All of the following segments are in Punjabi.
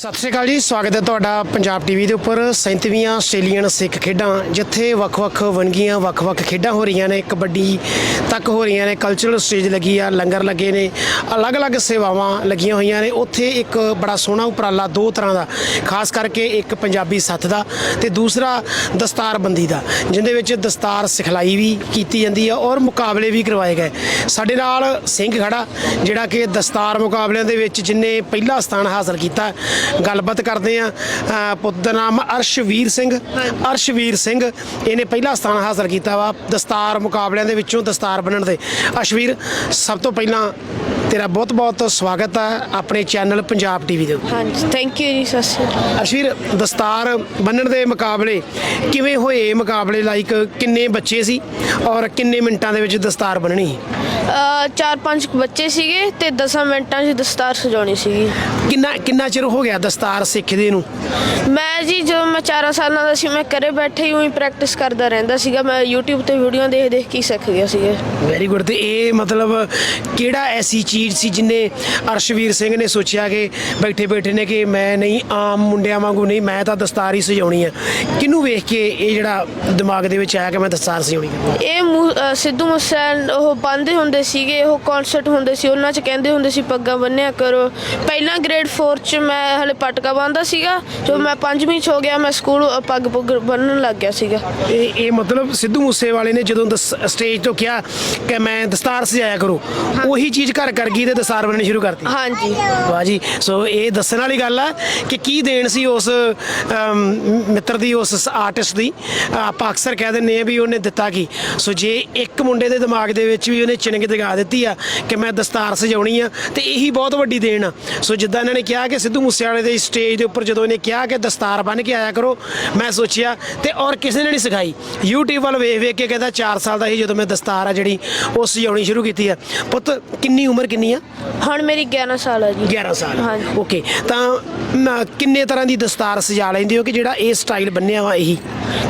ਸਤਿ ਸ਼੍ਰੀ ਅਕਾਲ ਜੀ, ਸਵਾਗਤ ਹੈ ਤੁਹਾਡਾ ਪੰਜਾਬ ਟੀਵੀ ਦੇ ਉੱਪਰ। 37ਵੀਂ ਆਸਟ੍ਰੇਲੀਅਨ ਸਿੱਖ ਖੇਡਾਂ, ਜਿੱਥੇ ਵੱਖ-ਵੱਖ ਵੰਨਗੀਆਂ, ਵੱਖ-ਵੱਖ ਖੇਡਾਂ ਹੋ ਰਹੀਆਂ ਨੇ। ਕਬੱਡੀ ਤੱਕ ਹੋ ਰਹੀਆਂ ਨੇ ਕਲਚਰਲ ਸਟੇਜ ਲੱਗੀ ਆ, ਲੰਗਰ ਲੱਗੇ ਨੇ, ਅਲੱਗ-ਅਲੱਗ ਸੇਵਾਵਾਂ ਲੱਗੀਆਂ ਹੋਈਆਂ ਨੇ। ਉੱਥੇ ਇੱਕ ਬੜਾ ਸੋਹਣਾ ਉਪਰਾਲਾ ਦੋ ਤਰ੍ਹਾਂ ਦਾ, ਖਾਸ ਕਰਕੇ ਇੱਕ ਪੰਜਾਬੀ ਸੱਥ ਦਾ ਤੇ ਦੂਸਰਾ ਦਸਤਾਰਬੰਦੀ ਦਾ, ਜਿੰਦੇ ਵਿੱਚ ਦਸਤਾਰ ਸਿਖਲਾਈ ਵੀ ਕੀਤੀ ਜਾਂਦੀ ਆ ਔਰ ਮੁਕਾਬਲੇ ਵੀ ਕਰਵਾਏ ਗਏ। ਸਾਡੇ ਨਾਲ ਸਿੰਘ ਖੜਾ, ਜਿਹੜਾ ਕਿ ਦਸਤਾਰ ਮੁਕਾਬਲਿਆਂ ਦੇ ਵਿੱਚ ਜਿਨੇ ਪਹਿਲਾ ਸਥਾਨ ਹਾਸਲ ਕੀਤਾ ਗੱਲਬਾਤ ਕਰਦੇ ਆ ਪੁੱਤ ਦਾ ਨਾਮ ਅਰਸ਼ਵੀਰ ਸਿੰਘ। ਅਰਸ਼ਵੀਰ ਸਿੰਘ ਇਹਨੇ ਪਹਿਲਾ ਸਥਾਨ ਹਾਸਲ ਕੀਤਾ ਵਾ ਦਸਤਾਰ ਮੁਕਾਬਲਿਆਂ ਦੇ ਵਿੱਚੋਂ ਦਸਤਾਰ ਬੰਨਣ ਦੇ। ਅਰਸ਼ਵੀਰ ਸਭ ਤੋਂ ਪਹਿਲਾਂ ਤੇਰਾ ਬਹੁਤ ਬਹੁਤ ਸਵਾਗਤ ਹੈ ਆਪਣੇ ਚੈਨਲ ਪੰਜਾਬ ਟੀਵੀ ਦੇ ਉੱਤੇ। ਹਾਂਜੀ ਥੈਂਕ ਯੂ ਜੀ ਸਤਿ ਸ਼੍ਰੀ ਅਕਾਲ। ਅਰਸ਼ਵੀਰ ਦਸਤਾਰ ਬੰਨਣ ਦੇ ਮੁਕਾਬਲੇ ਕਿਵੇਂ ਹੋਏ? ਮੁਕਾਬਲੇ ਲਾਈਕ ਕਿੰਨੇ ਬੱਚੇ ਸੀ ਔਰ ਕਿੰਨੇ ਮਿੰਟਾਂ ਦੇ ਵਿੱਚ ਦਸਤਾਰ ਬੰਨਣੀ ਚਾਰ ਪੰਜ ਬੱਚੇ ਸੀਗੇ ਤੇ 10 ਮਿੰਟਾਂ 'ਚ ਦਸਤਾਰ ਸਜਾਉਣੀ ਸੀਗੀ। ਕਿੰਨਾ ਕਿੰਨਾ ਚਿਰ ਹੋ ਗਿਆ ਦਸਤਾਰ ਸਿੱਖਦੇ ਨੂੰ। ਮੈਂ ਜੀ ਜਦੋਂ ਮੈਂ 4 ਸਾਲਾਂ ਦਾ ਸੀ ਮੈਂ ਘਰੇ ਬੈਠੇ ਹੀ ਉਹੀ ਪ੍ਰੈਕਟਿਸ ਕਰਦਾ ਰਹਿੰਦਾ ਸੀਗਾ। ਮੈਂ YouTube ਤੇ ਵੀਡੀਓ ਦੇਖ ਦੇਖ ਕੇ ਹੀ ਸਿੱਖ ਗਿਆ ਸੀਗਾ। ਵੈਰੀ ਗੁੱਡ ਤੇ ਇਹ ਮਤਲਬ ਕਿਹੜਾ ਐਸੀ ਚੀਜ਼ ਸੀ ਜਿਨੇ ਅਰਸ਼ਵੀਰ ਸਿੰਘ ਨੇ ਸੋਚਿਆ ਕਿ ਬੈਠੇ ਬੈਠੇ ਨੇ ਕਿ ਮੈਂ ਨਹੀਂ ਆਮ ਮੁੰਡਿਆਂ ਵਾਂਗੂ ਨਹੀਂ ਮੈਂ ਤਾਂ ਦਸਤਾਰ ਹੀ ਸਜਾਉਣੀ ਆ। ਕਿਹਨੂੰ ਵੇਖ ਕੇ ਇਹ ਜਿਹੜਾ ਦਿਮਾਗ ਦੇ ਵਿੱਚ ਆਇਆ ਕਿ ਮੈਂ ਦਸਤਾਰ ਸਜਾਉਣੀ ਆ? ਇਹ ਮੂ- ਸਿੱਧੂ ਮੂਸੇਵਾਲ ਉਹ ਬੰਦੇ ਹੁੰਦੇ ਸੀਗੇ ਉਹ ਕਨਸਰਟ ਹੁੰਦੇ ਸੀ ਉਹਨਾਂ 'ਚ ਕਹਿੰਦੇ ਹੁੰਦੇ ਸੀ ਪੱਗਾਂ ਬੰਨਿਆ ਕਰੋ। ਪਹਿਲਾਂ ਗ੍ਰੇਡ 4 'ਚ ਮੈਂ ਹਲੇ ਪਟਕਾ ਬੰਨਦਾ ਸੀਗਾ ਜਦੋਂ ਮੈਂ ਪੰਜਵੀਂ 'ਚ ਹੋ ਗਿਆ ਮੈਂ ਸਕੂਲ ਪੱਗ ਪੁੱਗ ਬੰਨਣ ਲੱਗ ਗਿਆ ਸੀਗਾ। ਇਹ ਇਹ ਮਤਲਬ ਸਿੱਧੂ ਮੂਸੇਵਾਲੇ ਨੇ ਜਦੋਂ ਸਟੇਜ ਤੋਂ ਕਿਹਾ ਕਿ ਮੈਂ ਦਸਤਾਰ ਸਜਾਇਆ ਕਰੋ ਉਹੀ ਚੀਜ਼ ਘਰ ਕਰ ਗਈ ਤੇ ਦਸਤਾਰ ਬੰਨਣੀ ਸ਼ੁਰੂ ਕਰਤੀ। ਹਾਂਜੀ। ਵਾਹ ਜੀ ਸੋ ਇਹ ਦੱਸਣ ਵਾਲੀ ਗੱਲ ਆ ਕਿ ਕੀ ਦੇਣ ਸੀ ਉਸ ਮਿੱਤਰ ਦੀ ਉਸ ਆਰਟਿਸਟ ਦੀ? ਆਪਾਂ ਅਕਸਰ ਕਹਿ ਦਿੰਦੇ ਆ ਵੀ ਉਹਨੇ ਦਿੱਤਾ ਕੀ? ਸੋ ਜੇ ਇੱਕ ਮੁੰਡੇ ਦੇ ਦਿਮਾਗ ਦੇ ਵਿੱਚ ਵੀ ਉਹਨੇ ਚਿਣਗ ਦਿਖਾ ਦਿੱਤੀ ਆ ਕਿ ਮੈਂ ਦਸਤਾਰ ਸਜਾਉਣੀ ਆ ਤੇ ਇਹੀ ਬਹੁਤ ਵੱਡੀ ਦੇਣ ਆ। ਸੋ ਜਿੱਦਾਂ ਇਹਨਾਂ ਨੇ ਕਿਹਾ ਕਿ ਸਿੱਧੂ ਮੂਸੇਵਾਲੇ ਦੇ ਸਟੇਜ ਦੇ ਉੱਪਰ ਜਦੋਂ ਇਹਨੇ ਕਿਹਾ ਕਿ ਦਸਤਾਰ ਬੰਨ ਕੇ ਆਇਆ ਕਰੋ। ਮੈਂ ਸੋਚਿਆ ਤੇ ਔਰ ਕਿਸੇ ਨੇ ਨਹੀਂ ਸਿਖਾਈ। YouTube ਵੱਲ ਵੇਖ ਵੇਖ ਕੇ ਕਹਿੰਦਾ 4 ਸਾਲ ਦਾ ਸੀ ਜਦੋਂ ਮੈਂ ਦਸਤਾਰ ਆ ਜਿਹੜੀ ਉਹ ਸਜਾਉਣੀ ਸ਼ੁਰੂ ਕੀਤੀ ਆ। ਪੁੱਤ ਕਿੰਨੀ ਉਮਰ ਕਿੰਨੀ ਆ? ਹੁਣ ਮੇਰੀ 11 ਸਾਲ ਆ ਜੀ। 11 ਸਾਲ। ਹਾਂਜੀ। ਓਕੇ ਤਾਂ ਕਿੰਨੇ ਤਰ੍ਹਾਂ ਦੀ ਦਸਤਾਰ ਸਜਾ ਲੈਂਦੇ ਹੋ ਕਿ ਜਿਹੜਾ ਇਹ ਸਟਾਈਲ ਬੰਨਿਆ ਵਾ ਇਹੀ?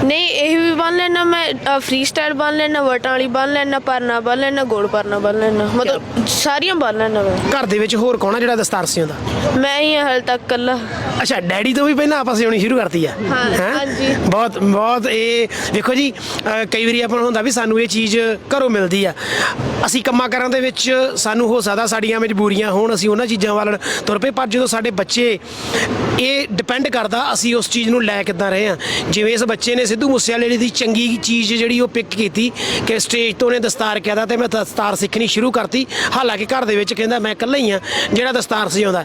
ਨਹੀਂ ਇਹ ਵੀ ਬੰਨ ਲੈਣਾ ਮੈਂ ਫ੍ਰੀ ਸਟਾਈਲ ਬੰਨ ਲੈਣਾ ਵਟਾਂ ਵਾਲੀ ਬੰਨ ਲੈਣਾ ਪਰਨਾ ਬੰਨ ਲੈਣਾ ਗੋਲ ਪਰਨਾ ਬੰਨ ਲੈਣਾ ਮਤਲਬ ਸਾਰੀਆਂ ਬੰਨ ਲੈਣਾ ਮੈਂ। ਘਰ ਦੇ ਵਿੱਚ ਹੋਰ ਕੌਣ ਆ ਜਿਹੜਾ ਦਸਤਾਰ ਸਿਉਂਦਾ? ਮੈਂ ਹੀ ਹਾਂ ਹਾਲੇ ਤੱਕ ਕੱਲਾ ਅੱਛਾ ਡੈਡੀ ਤੋਂ ਵੀ ਪਹਿਲਾਂ ਆਪਾਂ ਸਿਉਣੀ ਸ਼ੁਰੂ ਕਰਤੀ ਆ। ਹਾਂ, ਹੈਂ? ਹਾਂਜੀ। ਬਹੁਤ ਬਹੁਤ ਇਹ ਵੇਖੋ ਜੀ ਅ, ਕਈ ਵਾਰੀ ਆਪਾਂ ਨੂੰ ਹੁੰਦਾ ਵੀ ਸਾਨੂੰ ਇਹ ਚੀਜ਼ ਘਰੋਂ ਮਿਲਦੀ ਆ। ਅਸੀਂ ਕੰਮਾਂ ਕਰਾਂ ਦੇ ਵਿੱਚ ਸਾਨੂੰ ਹੋ ਸਕਦਾ ਸਾਡੀਆਂ ਮਜਬੂਰੀਆਂ ਹੋਣ ਅਸੀਂ ਉਹਨਾਂ ਚੀਜ਼ਾਂ ਵੱਲ ਤੁਰ ਪਏ ਪਰ ਜਦੋਂ ਸਾਡੇ ਬੱਚੇ ਇਹ ਡਿਪੈਂਡ ਕਰਦਾ ਅਸੀਂ ਉਸ ਚੀਜ਼ ਨੂੰ ਲੈ ਕਿੱਦਾਂ ਰਹੇ ਆ। ਜਿਵੇਂ ਇਸ ਬੱਚੇ ਨੇ ਸਿੱਧੂ ਮੂਸੇਵਾਲੇ ਦੀ ਚੰਗੀ ਚੀਜ਼ ਜਿਹੜੀ ਉਹ ਪਿਕ ਕੀਤੀ ਕਿ ਸਟੇਜ ਤੋਂ ਉਹਨੇ ਦਸਤਾਰ ਕਹਿਦਾ ਤੇ ਮੈਂ ਦਸਤਾਰ ਸਿੱਖਣੀ ਸ਼ੁਰੂ ਕਰਤੀ। ਹਾਲਾਂਕਿ ਘਰ ਦੇ ਵਿੱਚ ਕਹਿੰਦਾ ਮੈਂ ਇਕੱਲਾ ਹੀ ਆ ਜਿਹੜਾ ਦਸਤਾਰ ਸਜਾਉਂਦਾ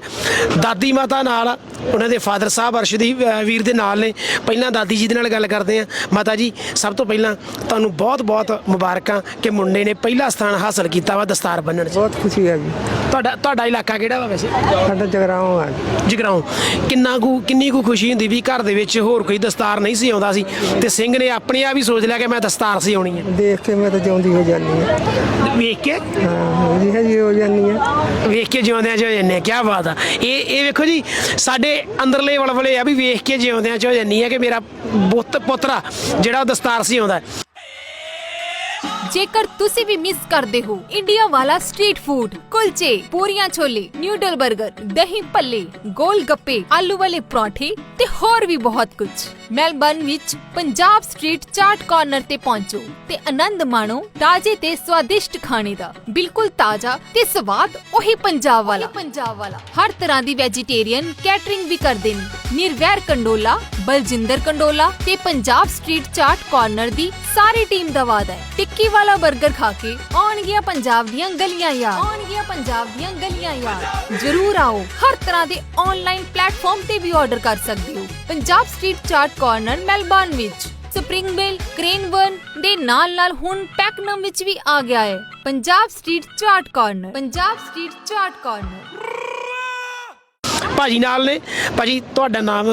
ਦਾਦੀ ਮਾਤਾ ਨਾਲ ਉਹਨਾਂ ਦੇ ਫਾਦਰ ਸਾਹਿਬ ਅਰਸ਼ਦੀਪ ਅ, ਵੀਰ ਦੇ ਨਾਲ ਨੇ। ਪਹਿਲਾਂ ਦਾਦੀ ਜੀ ਦੇ ਨਾਲ ਗੱਲ ਕਰਦੇ ਆ ਮਾਤਾ ਜੀ ਸਭ ਤੋਂ ਪਹਿਲਾਂ ਤੁਹਾਨੂੰ ਬਹੁਤ ਬਹੁਤ ਮੁਬਾਰਕਾਂ ਕਿ ਮੁੰਡੇ ਨੇ ਪਹਿਲਾ ਸਥਾਨ ਹਾਸਲ ਕੀਤਾ ਵਾ ਦਸਤਾਰ ਬੰਨਣ 'ਚ। ਬਹੁਤ ਖੁਸ਼ੀ ਹੈ ਜੀ। ਤੁਹਾਡਾ ਤੁਹਾਡਾ ਇਲਾਕਾ ਕਿਹੜਾ ਵਾ ਵੈਸੇ? ਸਾਡਾ ਜਗਰਾਉਂ ਆ ਜਗਰਾਉਂ। ਕਿੰਨਾ ਕੁ ਕਿੰਨੀ ਕੁ ਖੁਸ਼ੀ ਹੁੰਦੀ ਵੀ ਘਰ ਦੇ ਵਿੱਚ ਹੋਰ ਕੋਈ ਦਸਤਾਰ ਨਹੀਂ ਸੀ ਆਉਂਦਾ ਸੀ ਤੇ ਸਿੰਘ ਨੇ ਆਪਣੇ ਆਪ ਹੀ ਸੋਚ ਲਿਆ ਕਿ ਮੈਂ ਦਸਤਾਰ ਸੀ ਆਉਣੀ ਹੈ ਦੇਖ ਕੇ ਮੈਂ ਤਾਂ ਜਿਉਂਦੀ ਹੋ ਜਾਂਦੀ ਹਾਂ। ਵੇਖ ਕੇ? ਹਾਂ ਜੀ ਜੀ ਹੋ ਜਾਂਦੀ ਹਾਂ। ਵੇਖ ਕੇ ਜਿਉਂਦਿਆਂ ਹੋ ਜੰਨੇ ਕੀ ਬਾਤ ਆ। ਇਹ ਇਹ ਵੇਖੋ ਜੀ ਸਾਡੇ ਅੰਦਰਲੇ ਵਲਵਲੇ ਆ ਵੀ ਵੇਖ ਕੇ ਜਿਉਂਦਿਆਂ ਚ ਹੋ ਜੰਨੀ ਆ ਕਿ ਮੇਰਾ ਪੁੱਤ ਪੁੱਤਰਾ ਜਿਹੜਾ ਉਹ ਦਸਤਾਰ ਸੀ ਆਉਂਦਾ ਜੇਕਰ ਤੁਸੀਂ ਵੀ ਮਿਸ ਕਰਦੇ ਹੋ ਇੰਡੀਆ ਵਾਲਾ ਸਟਰੀਟ ਫੂਡ ਕੁਲਚੇ ਪੂਰੀਆਂ ਛੋਲੇ ਨਿਊਡਲ 버ਗਰ ਦਹੀਂ ਭੱਲੇ ਗੋਲ ਗੱਪੇ ਆਲੂ ਵਾਲੇ ਪਰੌਂਠੇ ਤੇ ਹੋਰ ਵੀ ਬਹੁਤ ਕੁਝ ਮੈਲਬਨ ਵਿੱਚ ਪੰਜਾਬ ਸਟਰੀਟ ਚਾਟ ਕਾਰਨਰ ਤੇ ਪਹੁੰਚੋ ਤੇ ਆਨੰਦ ਮਾਣੋ ਤਾਜ਼ੇ ਤੇ ਸਵਾਦਿਸ਼ਟ ਖਾਣੇ ਦਾ ਬਿਲਕੁਲ ਤਾਜ਼ਾ ਤੇ ਸਵਾਦ ਉਹੀ ਪੰਜਾਬ ਵਾਲਾ। ਪੰਜਾਬ ਵਾਲਾ। ਹਰ ਤਰ੍ਹਾਂ ਦੀ ਵੈਜੀਟੇਰੀਅਨ ਕੈਟਰਿੰਗ ਵੀ ਕਰਦੇ ਨੇ। ਨਿਰਵੈਰ ਕੰਡੋਲਾ ਬਲਜਿੰਦਰ ਕੰਡੋਲਾ ਤੇ ਪੰਜਾਬ ਸਟਰੀਟ ਚਾਟ ਕਾਰਨਰ ਦੀ ਸਾਰੀ ਟੀਮ ਦਾ ਵਾਅਦਾ ਹੈ ਟਿੱਕੀ ਵਾਲਾ 버ਗਰ ਖਾ ਕੇ ਆਉਣਗੀਆਂ ਪੰਜਾਬ ਦੀਆਂ ਗਲੀਆਂ ਯਾਰ ਆਉਣਗੀਆਂ ਪੰਜਾਬ ਦੀਆਂ ਗਲੀਆਂ ਯਾਰ ਜਰੂਰ ਆਓ ਹਰ ਤਰ੍ਹਾਂ ਦੇ ਆਨਲਾਈਨ ਪਲੇਟਫਾਰਮ ਤੇ ਵੀ ਆਰਡਰ ਕਰ ਸਕਦੇ ਹੋ Punjab street chaat corner Melbourne ਵਿੱਚ ਸਪ੍ਰਿੰਗਵੈਲ ਕ੍ਰੇਨਵਰਨ ਦੇ ਨਾਲ ਨਾਲ ਹੁਣ ਪੈਕਨਮ ਵਿੱਚ ਵੀ ਆ ਗਿਆ ਹੈ Punjab street chaat corner Punjab street chaat corner ਭਾਜੀ ਨਾਲ ਨੇ। ਭਾਜੀ ਤੁਹਾਡਾ ਨਾਮ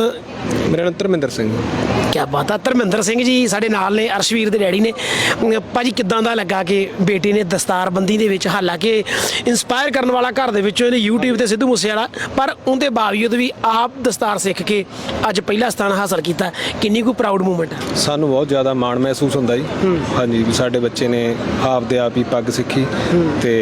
ਮੇਰਾ ਨਾਮ ਧਰਮਿੰਦਰ ਸਿੰਘ ਕਿਆ ਬਾਤ ਆ ਧਰਮਿੰਦਰ ਸਿੰਘ ਜੀ ਸਾਡੇ ਨਾਲ ਨੇ ਅਰਸ਼ਵੀਰ ਦੇ ਡੈਡੀ ਨੇ। ਭਾਜੀ ਕਿਦਾਂ ਦਾ ਲੱਗਾ ਕਿ ਬੇਟੇ ਨੇ ਦਸਤਾਰਬੰਦੀ ਦੇ ਵਿੱਚ ਹਾਲਾਂਕਿ ਇਨਸਪਾਇਰ ਕਰਨ ਵਾਲਾ ਘਰ ਦੇ ਵਿੱਚੋਂ ਇਹਨੇ YouTube ਤੇ ਸਿੱਧੂ ਮੂਸੇਵਾਲਾ ਪਰ ਉਹਦੇ ਬਾਵਜੂਦ ਵੀ ਆਪ ਦਸਤਾਰ ਸਿੱਖ ਕੇ ਅੱਜ ਪਹਿਲਾ ਸਥਾਨ ਹਾਸਲ ਕੀਤਾ। ਕਿੰਨੀ ਕੁ ਪ੍ਰਾਊਡ ਮੂਮੈਂਟ ਸਾਨੂੰ ਬਹੁਤ ਜ਼ਿਆਦਾ ਮਾਣ ਮਹਿਸੂਸ ਹੁੰਦਾ ਜੀ। ਹਾਂਜੀ ਵੀ ਸਾਡੇ ਬੱਚੇ ਨੇ ਆਪ ਦੇ ਆਪ ਹੀ ਪੱਗ ਸਿੱਖੀ ਤੇ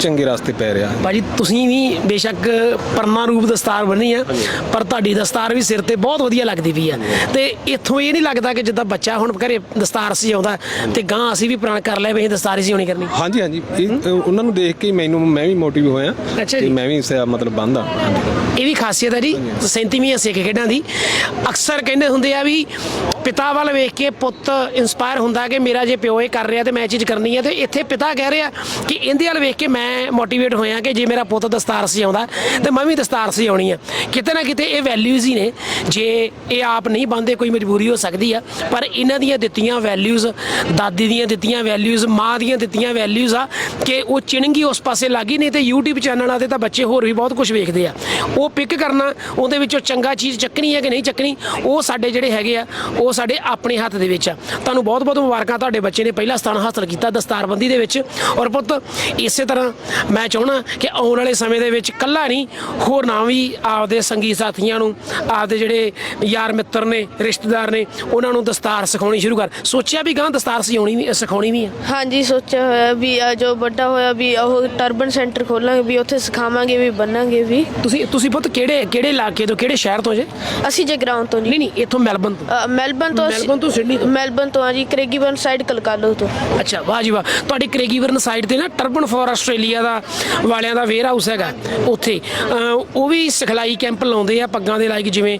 ਚੰਗੇ ਰਸਤੇ ਪੈ ਰਿਹਾ। ਭਾਜੀ ਤੁਸੀਂ ਵੀ ਬੇਸ਼ੱਕ ਪਰਮਾ ਰੂਪ ਦਸਤਾਰ ਬੰਨੀ ਆ ਪਰ ਤੁਹਾਡੀ ਦਸਤਾਰ ਵੀ ਸਿਰ ਤੇ ਬਹੁਤ ਵਧੀਆ ਲੱਗਦੀ ਵੀ ਆ। ਤੇ ਇੱਥੋਂ ਇਹ ਨਹੀਂ ਲੱਗਦਾ ਕਿ ਜਿੱਦਾਂ ਬੱਚਾ ਹੁਣ ਘਰੇ ਦਸਤਾਰ ਸੀ ਆਉਂਦਾ ਤੇ ਗਾਂ ਅਸੀਂ ਵੀ ਪ੍ਰਣ ਕਰ ਲਿਆ ਵੀ ਇਹ ਦਸਤਾਰ ਸੀ ਹੋਣੀ ਕਰਨੀ। ਹਾਂਜੀ ਹਾਂਜੀ। ਇਹ ਉਹਨਾਂ ਨੂੰ ਦੇਖ ਕੇ ਮੈਨੂੰ ਮੈਂ ਵੀ ਮੋਟੀਵ ਹੋਇਆ ਤੇ। ਮੈਂ ਵੀ ਇਸ ਮਤਲਬ ਬੰਦਾ ਇਹ ਵੀ ਖਾਸੀਅਤ ਹੈ ਜੀ 37ਵੀਂ ਸਿੱਖ ਖੇਡਾਂ ਦੀ। ਅਕਸਰ ਕਹਿੰਦੇ ਹੁੰਦੇ ਆ ਵੀ ਪਿਤਾ ਵੱਲ ਵੇਖ ਕੇ ਪੁੱਤ ਇਨਸਪਾਇਰ ਹੁੰਦਾ ਕਿ ਮੇਰਾ ਜੇ ਪਿਓ ਇਹ ਕਰ ਰਿਹਾ ਤੇ ਮੈਂ ਇਹ ਚੀਜ਼ ਕਰਨੀ ਹੈ ਤੇ ਇੱਥੇ ਪਿਤਾ ਕਹਿ ਰਿਹਾ ਕਿ ਇਹਦੇ ਵੱਲ ਵੇਖ ਕੇ ਮੈਂ ਮੋਟੀਵੇਟ ਹੋਇਆ ਕਿ ਜੇ ਮੇਰਾ ਪੁੱਤ ਦਸਤਾਰ ਸਜਾਉਂਦਾ ਤੇ ਮੈਂ ਵੀ ਦਸਤਾਰ ਸਜਾਉਣੀ ਆ ਕਿਤੇ ਨਾ ਕਿਤੇ ਇਹ ਵੈਲਿਊਜ਼ ਹੀ ਨੇ। ਜੇ ਇਹ ਆਪ ਨਹੀਂ ਬੰਦੇ ਕੋਈ ਮਜਬੂਰੀ ਹੋ ਸਕਦੀ ਆ, ਪਰ ਇਹਨਾਂ ਦੀਆਂ ਦਿੱਤੀਆਂ ਵੈਲਿਊਜ਼ ਦਾਦੀ ਦੀਆਂ ਦਿੱਤੀਆਂ ਵੈਲਿਊਜ਼ ਮਾਂ ਦੀਆਂ ਦਿੱਤੀਆਂ ਵੈਲਿਊਜ਼ ਆ ਕਿ ਉਹ ਚਿਣਗੀ ਉਸ ਪਾਸੇ ਲੱਗੀ ਨਹੀਂ ਤੇ YouTube ਚੈਨਲਾਂ ਤੇ ਤਾਂ ਬੱਚੇ ਹੋਰ ਵੀ ਬਹੁਤ ਕੁਝ ਵੇਖਦੇ ਆ। ਉਹ ਪਿਕ ਕਰਨਾ, ਉਹਦੇ ਵਿੱਚੋਂ ਚੰਗਾ ਚੀਜ਼ ਚੱਕਣੀ ਹੈ ਕਿ ਨਹੀਂ ਚੱਕਣੀ, ਉਹ ਸਾਡੇ ਜਿਹੜੇ ਹੈਗੇ ਆ, ਉਹ ਸਾਡੇ ਆਪਣੇ ਹੱਥ ਦੇ ਵਿੱਚ ਆ। ਤੁਹਾਨੂੰ ਬਹੁਤ ਬਹੁਤ ਮੁਬਾਰਕਾਂ ਤੁਹਾਡੇ ਬੱਚੇ ਨੇ ਪਹਿਲਾ ਸਥਾਨ ਹਾਸਲ ਕੀਤਾ ਦਸਤਾਰਬੰਦੀ ਦੇ ਵਿੱਚ। ਔਰ ਪੁੱਤ ਇਸੇ ਤਰ੍ਹਾਂ ਮੈਂ ਚਾਹਣਾ ਕਿ ਆਉਣ ਵਾਲੇ ਸਮੇਂ ਦੇ ਵਿੱਚ ਕੱਲਾ ਨਹੀਂ ਹੋਰ ਨਾ ਵੀ ਆਪਦੇ ਸੰਗੀ ਸਾਥੀਆਂ ਨੂੰ ਆਪਦੇ ਜਿਹੜੇ ਯਾਰ ਮਿੱਤਰ ਨੇ ਰਿਸ਼ਤੇਦਾਰ ਨੇ ਉਹਨਾਂ ਨੂੰ ਦਸਤਾਰ ਸਿਖਾਉਣੀ ਸ਼ੁਰੂ ਕਰ। ਸੋਚਿਆ ਵੀ ਗਾਂ ਦਸਤਾਰ ਸਿਖਾਉਣੀ ਵੀ ਸਿਖਾਉਣੀ ਵੀ ਆ। ਹਾਂਜੀ ਸੋਚਿਆ ਹੋਇਆ ਵੀ ਜੋ ਵੱਡਾ ਹੋਇਆ ਵੀ ਉਹ ਟਰਬਨ ਸੈਂਟਰ ਖੋਲਾਂਗੇ ਵੀ ਉੱਥੇ ਸਿਖਾਵਾਂਗੇ ਵੀ ਬੰਨਾਂਗੇ ਵੀ। ਤੁਸੀਂ ਤੁਸੀਂ ਪੁੱਤ ਕਿਹੜੇ ਕਿਹੜੇ ਇਲਾਕੇ ਤੋਂ ਕਿਹੜੇ ਸ਼ਹਿਰ ਤੋਂ ਜੇ? ਅਸੀਂ ਜੇ ਗਰਾਊਂਡ ਤੋਂ ਨਹੀਂ ਨਹੀਂ ਇੱਥੋਂ ਮੈਲਬਨ ਤੋਂ। ਅ, ਮੈਲਬਨ ਤੋਂ ਮੈਲਬਨ ਤੋਂ ਸਿਡਨੀ ਤੋਂ? ਮੈਲਬਨ ਤੋਂ ਆ ਜੀ ਕਰੇਗੀਬਨ ਸਾਈਡ ਕਲਕਾਲੋ ਤੋਂ। ਅੱਛਾ ਵਾਹ ਜੀ ਵਾਹ। ਤੁਹਾਡੀ ਕਰੇਗੀਵਰਨ ਸਾਈਡ ਤੇ ਨਾ ਟਰਬਨ ਫॉर ਆਸਟ੍ਰੇਲੀਆ ਦਾ ਵਾਲਿਆਂ ਦਾ ਵੇਅਰ ਹਾਊਸ ਹੈਗਾ ਉੱਥੇ। ਉਹ ਵੀ ਸਿਖਲਾਈ ਕੈਂਪ ਲਾਉਂਦੇ ਆ ਪੱਗਾਂ ਦੇ ਲਾਈਕ ਜਿਵੇਂ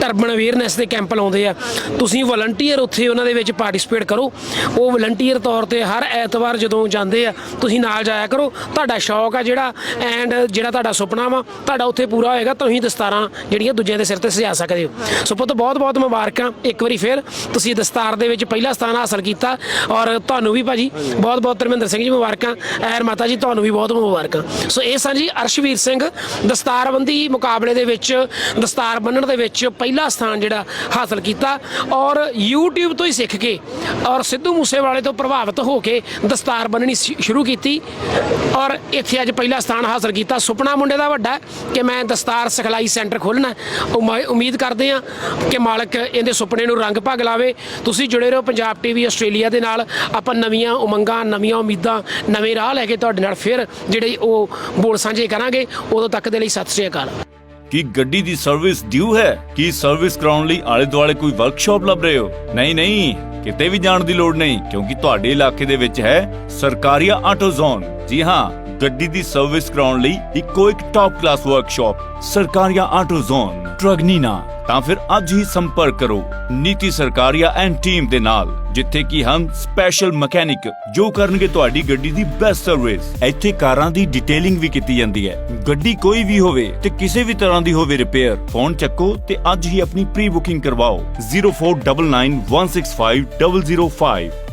ਟਰਬਨ ਅਵੇਅਰਨੈਸ ਦੇ ਕੈਂਪ ਲਾਉਂਦੇ ਆ। ਤੁਸੀਂ ਵਲੰਟੀਅਰ ਉੱਥੇ ਉਹਨਾਂ ਦੇ ਵਿੱਚ ਪਾਰਟਿਸਿਪੇਟ ਕਰੋ। ਉਹ ਵਲੰਟੀਅਰ ਤੌਰ ਤੇ ਹਰ ਐਤਵਾਰ ਜਦੋਂ ਜਾਂਦੇ ਆ ਤੁਸੀਂ ਨਾਲ ਜਾਇਆ ਕਰੋ। ਤੁਹਾਡਾ ਸ਼ੌਕ ਆ ਜਿਹੜਾ ਐਂਡ ਜਿਹੜਾ ਤੁਹਾਡਾ ਸੁਪਨਾ ਵਾ ਤੁਹਾਡਾ ਉੱਥੇ ਪੂਰਾ ਹੋਏਗਾ ਤੁਸੀਂ ਦਸਤਾਰਾਂ ਜਿਹੜੀਆਂ ਦੂਜਿਆਂ ਦੇ ਸਿਰ ਤੇ ਸਜਾ ਸਕਦੇ ਹੋ। ਸੋ ਪੁੱਤ ਬਹੁਤ ਬਹੁਤ ਮੁਬਾਰਕਾਂ। ਇੱਕ ਵਾਰੀ ਫੇਰ ਤੁਸੀਂ ਦਸਤਾਰ ਦੇ ਵਿੱਚ ਪਹਿਲਾ ਸਥਾਨ ਹਾਸਲ ਕੀਤਾ ਔਰ ਤੁਹਾਨੂੰ ਵੀ ਭਾਜੀ ਬਹੁਤ ਬਹੁਤ ਧਰਮਿੰਦਰ ਸਿੰਘ ਜੀ ਮੁਬਾਰਕਾਂ ਐਰ ਮਾਤਾ ਜੀ ਤੁਹਾਨੂੰ ਵੀ ਬਹੁਤ ਮੁਬਾਰਕਾਂ। ਸੋ ਇਹ ਸਨ ਜੀ ਅਰਸ਼ਵੀਰ ਸਿੰਘ ਦਸਤਾਰਬੰਦੀ ਮੁਕਾਬਲੇ ਦੇ ਵਿੱਚ ਦਸਤਾਰ ਬੰਨਣ ਦੇ ਵਿੱਚ ਪਹਿਲਾ ਸਥਾਨ ਜਿਹੜਾ ਹਾਸਲ ਕੀਤਾ ਔਰ YouTube ਤੋਂ ਹੀ ਸਿੱਖ ਕੇ ਔਰ ਸਿੱਧੂ ਮੂਸੇਵਾਲੇ ਤੋਂ ਪ੍ਰਭਾਵਿਤ ਹੋ ਕੇ ਦਸਤਾਰ ਬੰਨਣੀ ਸ਼ੁਰੂ ਕੀਤੀ ਔਰ ਇੱਥੇ ਅੱਜ ਪਹਿਲਾ ਸਥਾਨ ਹਾਸਲ ਕੀਤਾ। ਸੁਪਨਾ ਮੁੰਡੇ ਦਾ ਵੱਡਾ ਕਿ ਮੈਂ ਦਸਤਾਰ ਸਿਖਲਾਈ ਸੈਂਟਰ ਖੋਲ੍ਹਣਾ ਹੈ। ਉਮੀਦ ਕਰਦੇ ਹਾਂ ਕਿ ਮਾਲਕ ਇਹਦੇ ਸੁਪਨੇ ਨੂੰ ਰੰਗ ਭਗ ਲਾਵੇ, ਤੁਸੀਂ ਜੁੜੇ ਰਹੋ ਪੰਜਾਬ ਟੀਵੀ ਆਸਟ੍ਰੇਲੀਆ ਦੇ ਨਾਲ। ਆਪਾਂ ਨਵੀਆਂ ਉਮੰਗਾਂ, ਨਵੀਆਂ ਉਮੀਦਾਂ, ਨਵੇਂ ਰਾਹ ਲੈ ਕੇ ਤੁਹਾਡੇ ਨਾਲ ਫਿਰ ਜਿਹੜੇ ਉਹ ਬੋਲ ਸਾਂਝੇ ਕਰਾਂਗੇ। ਉਦੋਂ ਤੱਕ ਦੇ ਲਈ ਸਤਿ ਸ਼੍ਰੀ ਅਕਾਲ। ਕੀ ਗੱਡੀ ਦੀ ਸਰਵਿਸ ਡਿਊ ਹੈ? ਕੀ ਸਰਵਿਸ ਕਰਾਉਣ ਲਈ ਆਲੇ ਦੁਆਲੇ ਕੋਈ ਵਰਕਸ਼ਾਪ ਲੱਭ ਰਹੇ ਹੋ? ਨਹੀਂ ਨਹੀਂ, ਕਿਤੇ ਵੀ ਜਾਣ ਦੀ ਲੋੜ ਨਹੀਂ, ਕਿਉਂਕਿ ਤੁਹਾਡੇ ਇਲਾਕੇ ਦੇ ਵਿੱਚ ਹੈ ਸਰਕਾਰੀਆ ਆਟੋ ਜ਼ੋਨ ਜੀ ਹਾਂ ਗੱਡੀ ਦੀ ਸਰਵਿਸ ਕਰਾਉਣ ਲਈ ਇੱਕੋ ਇੱਕ top class workshop Sarkaria auto zone Truganina ਤਾਂ ਫਿਰ ਅੱਜ ਹੀ ਸੰਪਰਕ ਕਰੋ ਨੀਤੀ ਸਰਕਾਰੀਆ ਐਂਡ ਟੀਮ ਦੇ ਨਾਲ, ਜਿੱਥੇ ਕਿ ਹਮ ਸਪੈਸ਼ਲ ਮਕੈਨਿਕ ਜੋ ਕਰਨਗੇ ਤੁਹਾਡੀ ਗੱਡੀ ਦੀ ਬੈਸਟ ਸਰਵਿਸ ਇੱਥੇ ਕਾਰਾਂ ਦੀ ਡਿਟੇਲਿੰਗ ਵੀ ਕੀਤੀ ਜਾਂਦੀ ਹੈ। ਗੱਡੀ ਕੋਈ ਵੀ ਹੋਵੇ ਤੇ ਕਿਸੇ ਵੀ ਤਰ੍ਹਾਂ ਦੀ ਹੋਵੇ ਰਿਪੇਅਰ ਫੋਨ ਚੱਕੋ ਤੇ ਅੱਜ ਹੀ ਆਪਣੀ ਪ੍ਰੀ ਬੁਕਿੰਗ ਕਰਵਾਓ 0499165005